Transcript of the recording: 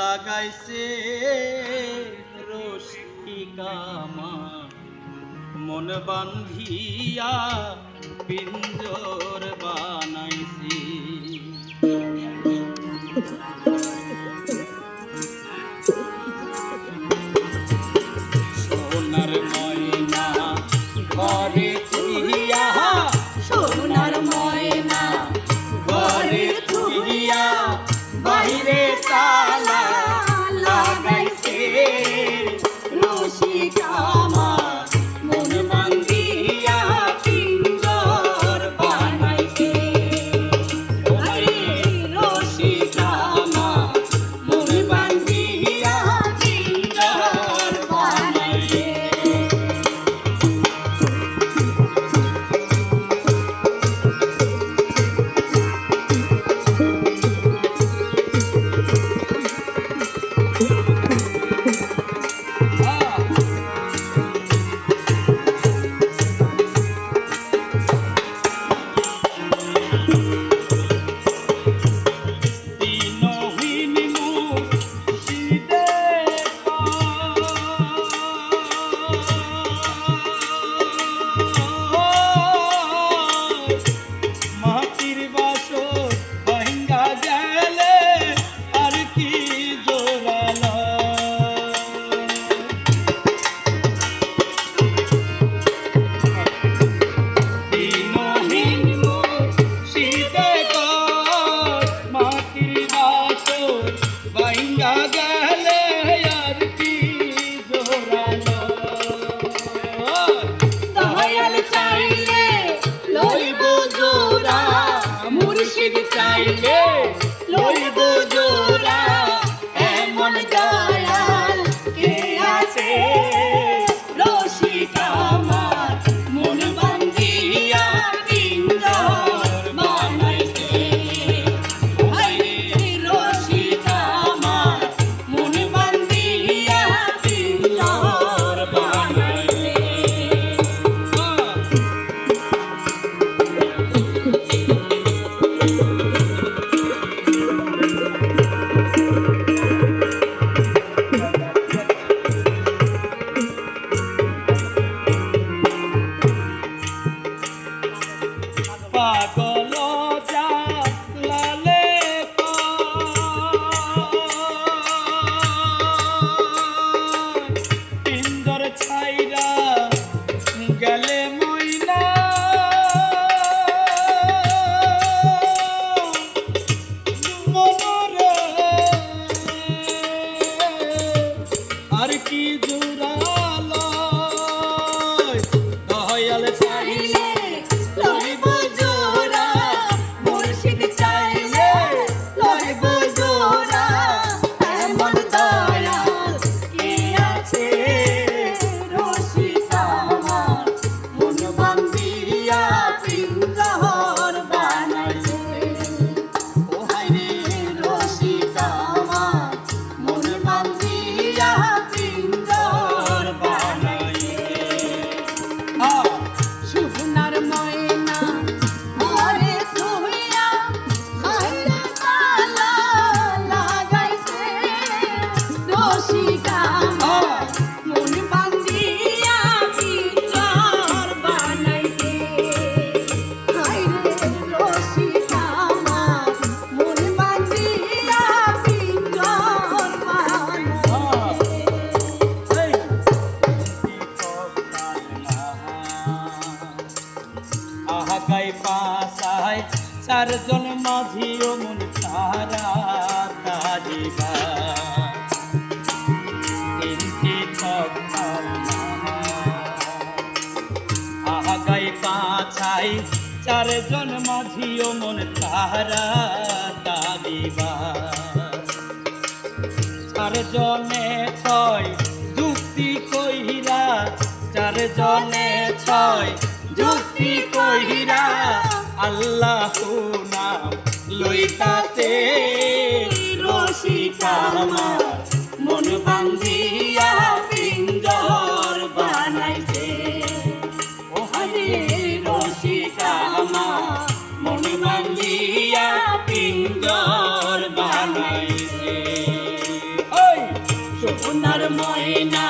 লাগাইছে রশ্মি কামা। মন বান্ধিয়া পিঞ্জর চাইলে লইব জোর কি জোড়া যায় চারজন মাঝি অমন তারা তারিবা তিনটি আগাই পাছাই চারজন মাঝি অমন তারা তারিবা চারজনে ছয় আল্লাহ নাম লইতাতে রসিকা আমার মন বান্ধিয়া পিঞ্জর বানাইছে। ও হরে রসিকা আমার মন বান্ধিয়া পিঞ্জর বানাইছে। ওই সোনার ময়না